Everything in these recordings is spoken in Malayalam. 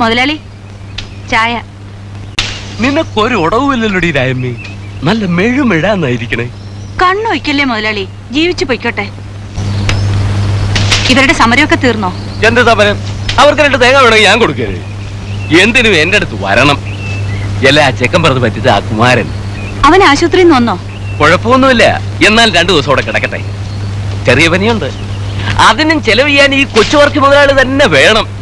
മുതലാളി ചായ. നിനക്കൊരു ഉടവുമില്ലല്ലോടി രായമ്മേ? നല്ല മെഴുമെഴാന്നായിരിക്കണേ. കണ്ണൊയ്ക്കല്ലേ മുതലാളി? ജീവിച്ചു പൊയ്ക്കോട്ടെ. ഇവരുടെ സമരമൊക്കെ തീർന്നോ? എന്ത് സമരം അവർക്ക് രണ്ട് തേങ്ങ വേണമെങ്കിൽ ഞാൻ കൊടുക്കരുത് എന്തിനും എന്റെ അടുത്ത് വരണം. എല്ലാ ആ ചെക്കൻ പറഞ്ഞ് പറ്റിയത് ആ കുമാരൻ. അവൻ ആശുപത്രിയിൽ നിന്ന് വന്നോ? കുഴപ്പമൊന്നുമില്ല. എന്നാൽ രണ്ടു ദിവസം അവിടെ കിടക്കട്ടെ. ചെറിയ പനിയുണ്ട്. അതിനും ചെലവ് ചെയ്യാൻ ഈ കൊച്ചുവർക്ക് മുതലാളി തന്നെ വേണം.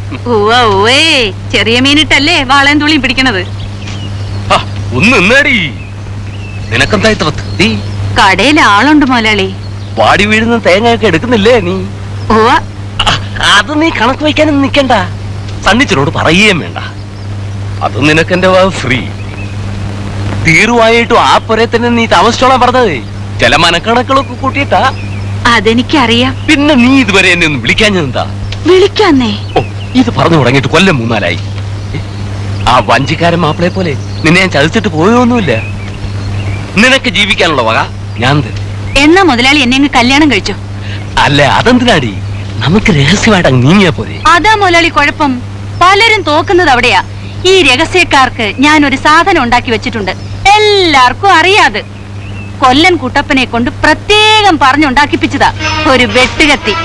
ചെറിയ മീനിട്ടല്ലേ വാളയും തുള്ളിയും പിടിക്കണത്? ഹ, ഒന്ന് നിന്നേടി. നിനക്കെന്താ ഇത്ര തീ കടയിൽ ആളുണ്ട് മുതലാളി. വാടി വീഴുന്ന തേങ്ങയൊക്കെ എടുക്കുന്നില്ലേ നീ? അത് നീ കണക്ക് വയ്ക്കാനും നിക്കണ്ട. സണ്ണിച്ചനോട് പറയുകയും വേണ്ട. അത് നിനക്കെന്റെ ഫ്രീ തീർവായിട്ടും ആ പുരെ തന്നെ നീ താമസിച്ചോളാൻ പറഞ്ഞത്. ചില മനക്കണക്കുകളൊക്കെ കൂട്ടിയിട്ടാ. അതെനിക്കറിയാം. പിന്നെ നീ ഇതുവരെ എന്നെ ഒന്ന് വിളിക്കാഞ്ഞെന്താ വിളിക്കാന്നേ. ഓ ഇത് പറഞ്ഞു തുടങ്ങിയിട്ട് കൊല്ലം മൂന്നാലായി. ആ വഞ്ചിക്കാരൻ മാപ്പിളെ പോലെ നിന്നെ ഞാൻ ചതിച്ചിട്ട് പോയൊന്നുമില്ല. നിനക്ക് ജീവിക്കാനുള്ള വക ഞാൻ എന്നാ മുതലാളി എന്നെ അങ്ങ് കല്യാണം കഴിച്ചു? അല്ല അതെന്തിനാടി? നമുക്ക് രഹസ്യമായിട്ട് അങ്ങ് നീങ്ങിയാ പോരെ? അതാ മുതലാളി കുഴപ്പം. പലരും തോക്കുന്നത് അവിടെയാ. ഈ രഹസ്യക്കാർക്ക് ഞാൻ ഒരു സാധനം ഉണ്ടാക്കി വെച്ചിട്ടുണ്ട്. എല്ലാവർക്കും അറിയാതെ. കൊല്ലൻ കുട്ടപ്പനെ കൊണ്ട് പ്രത്യേകം പറഞ്ഞുണ്ടാക്കിപ്പിച്ചതാ. ഒരു വെട്ടുകത്തി.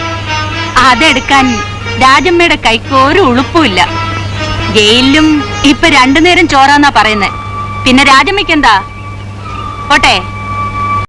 അതെടുക്കാൻ രാജമ്മയുടെ കൈക്ക് ഒരു ഉളുപ്പുമില്ല ജയിലിലും ഇപ്പൊ രണ്ടു നേരം ചോറാന്നാ പറയുന്നത് പിന്നെ രാജമ്മയ്ക്ക് എന്താ പോട്ടെ.